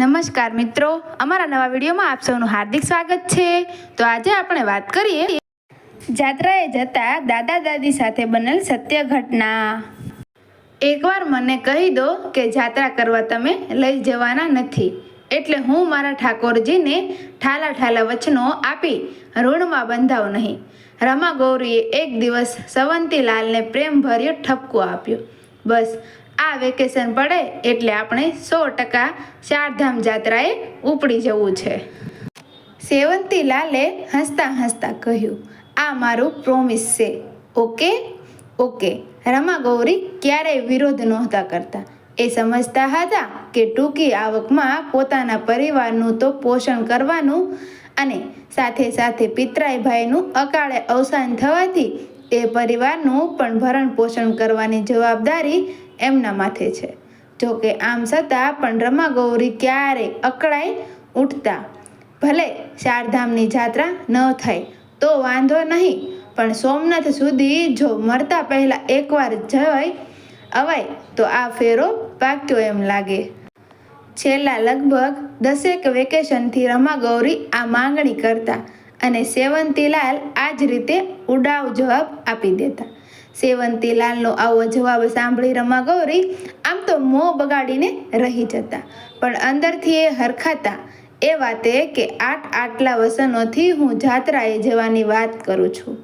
નમસ્કાર મિત્રો, અમારા નવા વિડીયોમાં આપ સૌનું હાર્દિક સ્વાગત છે. તો આજે આપણે વાત કરીએ જાત્રાએ જતા દાદા દાદી સાથે બનેલ સત્ય ઘટના. એકવાર મને કહી દો કે જાત્રા કરવા તમે લઈ જવાના નથી, એટલે હું મારા ઠાકોરજીને ઠાલા ઠાલા વચનો આપી ઋણમાં બંધાવ નહીં. રમા ગૌરીએ એક દિવસ સવંતીલાલને પ્રેમભર્યો ઠપકો આપ્યો. બસ આ વેકેશન પડે એટલે આપણે સો ટકા ચારધામ જાત્રાએ ઉપડી જવું છે. સેવંતી લાલે હસતા હસતા કહ્યું, આ મારું પ્રોમિસ છે. ઓકે? ઓકે. રમા ગૌરી ક્યારેય વિરોધ નહોતા કરતા. એ સમજતા હતા કે ટૂંકી આવકમાં પોતાના પરિવારનું તો પોષણ કરવાનું અને સાથે સાથે પિતરાઈ ભાઈનું અકાળે અવસાન થવાથી એ પરિવારનું પણ ભરણ પોષણ કરવાની જવાબદારી એમના માથે છે. જોકે આમ છતાં પણ રમા ગૌરી ક્યારેય અકળાઈ ઉઠતા? ભલે ચારધામની જાત્રા ન થાય તો વાંધો નહીં, પણ સોમનાથ સુધી જો મરતા પહેલાં એકવાર જવાય અવાય, તો આ ફેરો પાક્યો એમ લાગે. છેલ્લા લગભગ દસેક વેકેશનથી રમા ગૌરી આ માંગણી કરતા અને સેવંતીલાલ આ જ રીતે ઉડાવ જવાબ આપી દેતા. સેવંતીલાલનો આવો જવાબ સાંભળી રમા ગૌરી, આમ તો મોં બગાડીને રહી જતા. પણ અંદરથી એ હરખાતા. એ વાતે કે આઠ આટલા વસનોથી હું જાત્રાએ જવાની વાત કરું છું.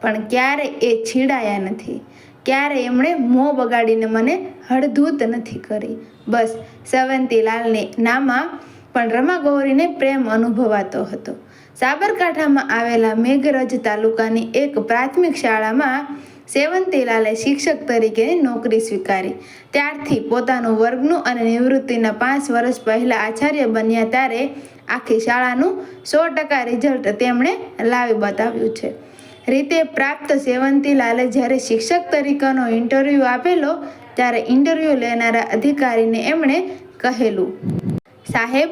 પણ ક્યારે એ છીડાયા નથી. ક્યારે એમણે મોં બગાડીને મને હળધૂત નથી કરી. બસ સવંતીલાલને નામાં પણ રમા ગૌરીને પ્રેમ અનુભવાતો હતો. સાબરકાંઠામાં આવેલા મેઘરજ તાલુકાની એક પ્રાથમિક શાળામાં સેવંતીલાલે શિક્ષક તરીકેની નોકરી સ્વીકારી. ત્યારથી પોતાનું વર્ગનું અને નિવૃત્તિના પાંચ વર્ષ પહેલાં આચાર્ય બન્યા ત્યારે આખી શાળાનું સો ટકા રિઝલ્ટ તેમણે લાવી બતાવ્યું છે. રીતે પ્રાપ્ત સેવંતીલાલે જ્યારે શિક્ષક તરીકેનો ઇન્ટરવ્યૂ આપેલો, ત્યારે ઇન્ટરવ્યૂ લેનારા અધિકારીને એમણે કહેલું, સાહેબ,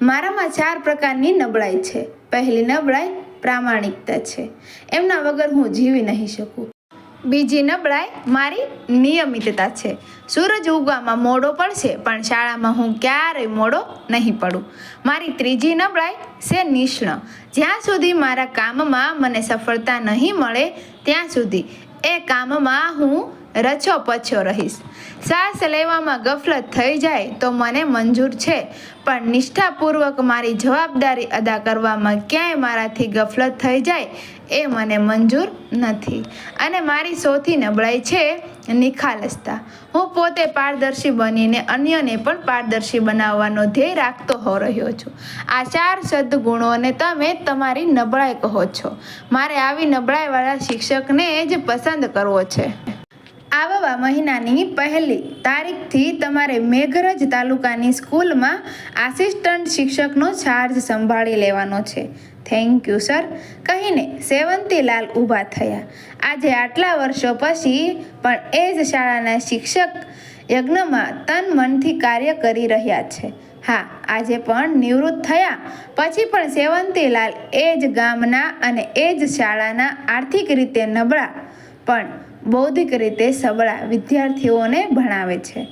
મારામાં ચાર પ્રકારની નબળાઈ છે. પહેલી નબળાઈ પ્રામાણિકતા છે. એમના વગર હું જીવી નહીં શકું. બીજી નબળાઈ મારી નિયમિતતા છે. સૂરજ ઉગવામાં મોડો પડશે, પણ શાળામાં હું ક્યારેય મોડો નહીં પડું. મારી ત્રીજી નબળાઈ છે નિષ્ણ. જ્યાં સુધી મારા કામમાં મને સફળતા નહીં મળે, ત્યાં સુધી. એ કામમાં હું રચો પછો રહીશ. શ્વાસ લેવામાં ગફલત થઈ જાય તો મને મંજૂર છે, પણ નિષ્ઠાપૂર્વક મારી જવાબદારી અદા કરવામાં ક્યાંય મારાથી ગફલત થઈ જાય એ મને મંજૂર નથી. અને મારી સૌથી નબળાઈ છે નિખાલસતા. હું પોતે પારદર્શી બનીને અન્યને પણ પારદર્શી બનાવવાનો ધ્યેય રાખતો હો રહ્યો છું. આ ચાર સદગુણોને તમે તમારી નબળાઈ કહો છો. મારે આવી નબળાઈવાળા શિક્ષકને જ પસંદ કરવો છે. આવવા મહિનાની પહેલી તારીખથી તમારે મેઘરજ તાલુકાની સ્કૂલમાં આસિસ્ટન્ટ શિક્ષકનો ચાર્જ સંભાળી લેવાનો છે. થેન્ક યુ સર કહીને સેવંતીલાલ ઊભા થયા. આજે આટલા વર્ષો પછી પણ એ જ શાળાના શિક્ષક યજ્ઞમાં તન મનથી કાર્ય કરી રહ્યા છે. હા, આજે પણ નિવૃત્ત થયા. પછી પણ સેવંતીલાલ એ જ ગામના અને એ જ શાળાના આર્થિક રીતે નબળા પણ બૌદ્ધિક રીતે સબળા વિદ્યાર્થીઓને ભણાવે છે.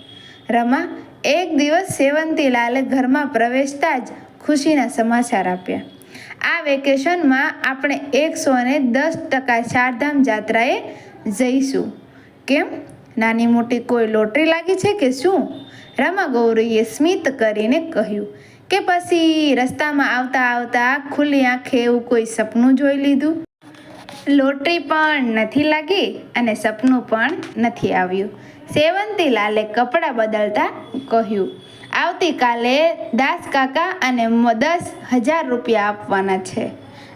રમા, એક દિવસ સેવંતીલાલે ઘરમાં પ્રવેશતા જ ખુશીના સમાચાર આપ્યા. આ વેકેશનમાં આપણે એકસો ને દસ ટકા ચારધામ જાત્રાએ જઈશું. કેમ? નાની મોટી કોઈ લોટરી લાગી છે કે શું? રમા ગૌરીએ સ્મિત કરીને કહ્યું કે પછી રસ્તામાં આવતા આવતા ખુલ્લી આંખે એવું કોઈ સપનું જોઈ લીધું? લોટરી પણ નથી લાગી અને સપનું પણ નથી આવ્યું. સેવંતીલાલે કપડાં બદલતા કહ્યું, આવતીકાલે દાસ કાકા અને દસ હજાર રૂપિયા આપવાના છે.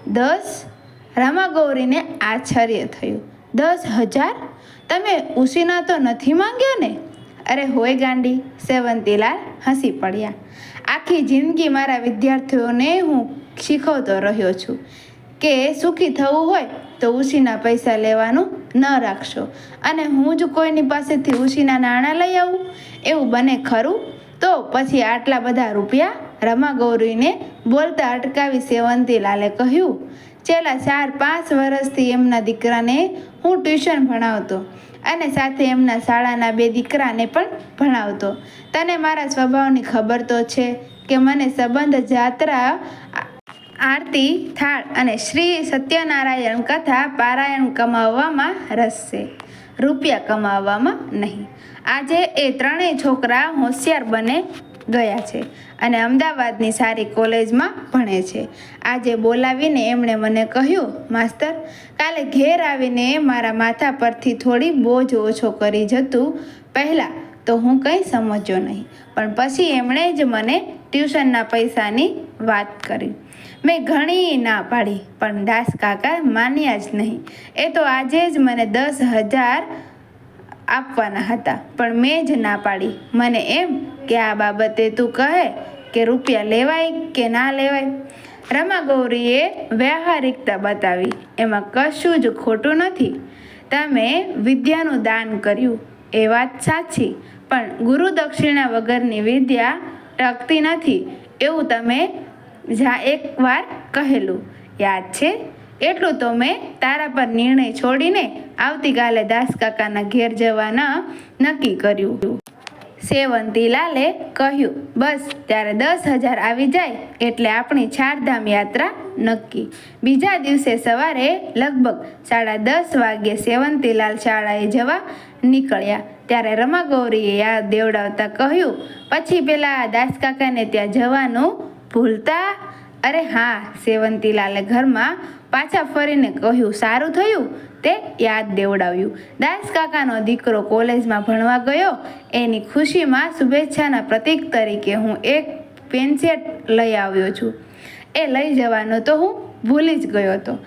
દસ રમાગૌરીને આશ્ચર્ય થયું, દસ હજાર? તમે ઉસીના તો નથી માંગ્યો ને? અરે હોય ગાંડી સેવંતીલાલ હસી પડ્યા, આખી જિંદગી મારા વિદ્યાર્થીઓને હું શીખવતો રહ્યો છું કે સુખી થવું હોય તો ઉછીના પૈસા લેવાનું ન રાખશો. અને હું જ કોઈની પાસેથી ઉશીના નાણાં લઈ આવું? એવું બને ખરું? તો પછી આટલા બધા રૂપિયા રમા ગૌરીને બોલતા અટકાવી સેવંતીલાલે કહ્યું, છેલ્લા ચાર પાંચ વર્ષથી એમના દીકરાને હું ટ્યુશન ભણાવતો અને સાથે એમના શાળાના બે દીકરાને પણ ભણાવતો. તને મારા સ્વભાવની ખબર તો છે કે મને સંબંધ જાત્રા આરતી, થાળ અને શ્રી સત્યનારાયણ કથા પારાયણ કમાવવામાં રસ છે. રૂપિયા કમાવવામાં નહીં. આજે એ ત્રણેય છોકરા હોશિયાર બને ગયા છે અને અમદાવાદની સારી કોલેજમાં ભણે છે. આજે બોલાવીને એમણે મને કહ્યું, માસ્તર, કાલે ઘેર આવીને મારા માથા પરથી થોડી બોજ ઓછો કરી જતું પહેલાં તો હું કંઈ સમજ્યો નહીં. પણ પછી એમણે જ મને ટ્યુશનના પૈસાની વાત કરી. મેં ઘણી ના પાડી, પણ દાસ કાકા માન્યા જ નહીં. એ તો આજે જ મને દસ હજાર આપવાના હતા, પણ મેં જ ના પાડી. મને એમ કે આ બાબતે તું કહે કે રૂપિયા લેવાય કે ના લેવાય? રમા ગૌરીએ વ્યવહારિકતા બતાવી. એમાં કશું જ ખોટું નથી. તમે વિદ્યાનું દાન કર્યું, એ વાત સાચી, પણ ગુરુ દક્ષિણા વગરની વિદ્યા ટકતી નથી. એવું તમે જા એકવાર કહેલું. યાદ છે? એટલું તો મેં તારા પર નિર્ણય છોડીને આવતીકાલે દાસ કાકાના ઘેર જવાના નક્કી કર્યું. સેવંતીલાલે કહ્યું, બસ, ત્યારે દસ હજાર આવી જાય એટલે આપણી ચારધામ યાત્રા નક્કી. બીજા દિવસે સવારે લગભગ સાડા દસ વાગ્યે સેવંતીલાલ શાળાએ જવા નીકળ્યા. ત્યારે રમાગૌરીએ યાદ દેવડાવતા કહ્યું, પછી પેલા દાસ કાકાને ત્યાં જવાનું ભૂલતા? અરે હા, સેવંતીલાલે ઘરમાં પાછા ફરીને કહ્યું, સારું થયું. તે યાદ દેવડાવ્યું. દાસ કાકાનો દીકરો કોલેજમાં ભણવા ગયો. એની ખુશીમાં શુભેચ્છાના પ્રતીક તરીકે હું એક પેન્સેટ લઈ આવ્યો છું. એ લઈ જવાનો તો હું ભૂલી જ ગયો હતો.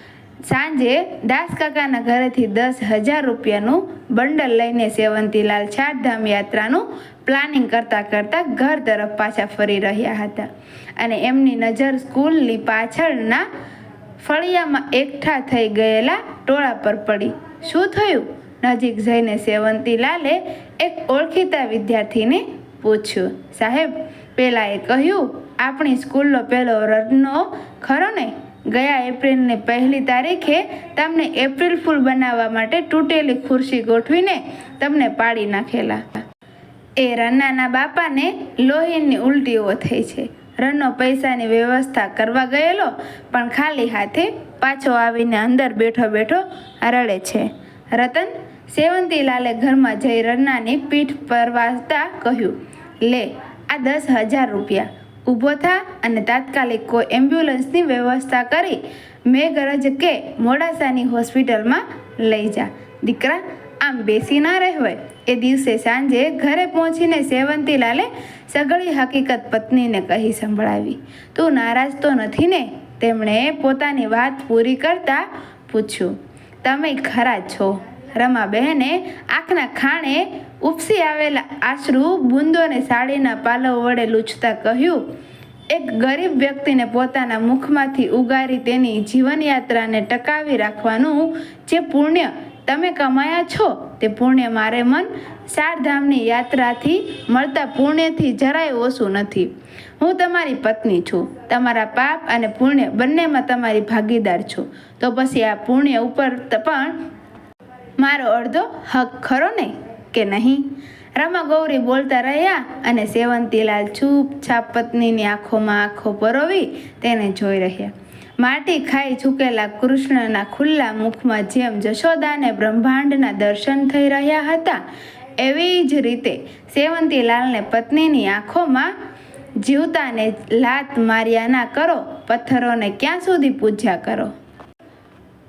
સાંજે દાસ કાકાના ઘરેથી દસ હજાર રૂપિયાનું બંડલ લઈને સેવંતીલાલ ચારધામ યાત્રાનું પ્લાનિંગ કરતાં કરતાં ઘર તરફ પાછા ફરી રહ્યા હતા. અને એમની નજર સ્કૂલની પાછળના ફળિયામાં એકઠા થઈ ગયેલા ટોળા પર પડી. શું થયું? નજીક જઈને સેવંતીલાલે એક ઓળખીતા વિદ્યાર્થીને પૂછ્યું. સાહેબ, પેલાએ કહ્યું, આપણી સ્કૂલનો પહેલો રત્નો ખરો ને? ગયા એપ્રિલની પહેલી તારીખે તમને એપ્રિલ ફૂલ બનાવવા માટે તૂટેલી ખુરશી ગોઠવીને તમને પાડી નાખેલા. એ રન્નાના બાપાને લોહીની ઉલટીઓ થઈ છે. રન્નો પૈસાની વ્યવસ્થા કરવા ગયેલો, પણ ખાલી હાથે પાછો આવીને અંદર બેઠો બેઠો રડે છે. રતન સેવંતીલાલે ઘરમાં જઈ રન્નાની પીઠ પર વાંચતા કહ્યું, લે, આ દસ હજાર રૂપિયા. ઊભો થા અને તાત્કાલિક કોઈ એમ્બ્યુલન્સની વ્યવસ્થા કરી મેં ગરજ કે મોડાસાની હોસ્પિટલમાં લઈ જા. દીકરા, આમ બેસી ના રહેવાય. એ દિવસે સાંજે ઘરે પહોંચીને સેવંતીલાલે સઘળી હકીકત પત્નીને કહી સંભળાવી. તું નારાજ તો નથી ને? તેમણે પોતાની વાત પૂરી કરતા પૂછ્યું. તમે ખરા છો. રમાબહેને આંખના ખાણે ઉપસી આવેલા આશરુ બુંદોને સાડીના પાલવ વડે લૂછતા કહ્યું, એક ગરીબ વ્યક્તિને પોતાના મુખમાંથી ઉગારી તેની જીવનયાત્રાને ટકાવી રાખવાનું જે પુણ્ય તમે કમાયા છો, તે પુણ્ય મારે મન ચારધામની યાત્રાથી મળતા પુણ્યથી જરાય ઓછું નથી. હું તમારી પત્ની છું, તમારા પાપ અને પુણ્ય બંનેમાં તમારી ભાગીદાર છું. તો પછી આ પુણ્ય ઉપર પણ મારો અડધો હક ખરો ને કે નહીં? રમા ગૌરી બોલતા રહ્યા અને સેવંતીલાલ છૂપછાપ પત્નીની આંખોમાં આંખો પરોવી તેને જોઈ રહ્યા. માટી ખાઈ ચૂકેલા કૃષ્ણના ખુલ્લા મુખમાં જેમ જશોદાને બ્રહ્માંડના દર્શન થઈ રહ્યા હતા, એવી જ રીતે સેવંતીલાલને પત્નીની આંખોમાં જીવતાને લાત માર્યા ના કરો, પથ્થરોને ક્યાં સુધી પૂજ્યા કરો?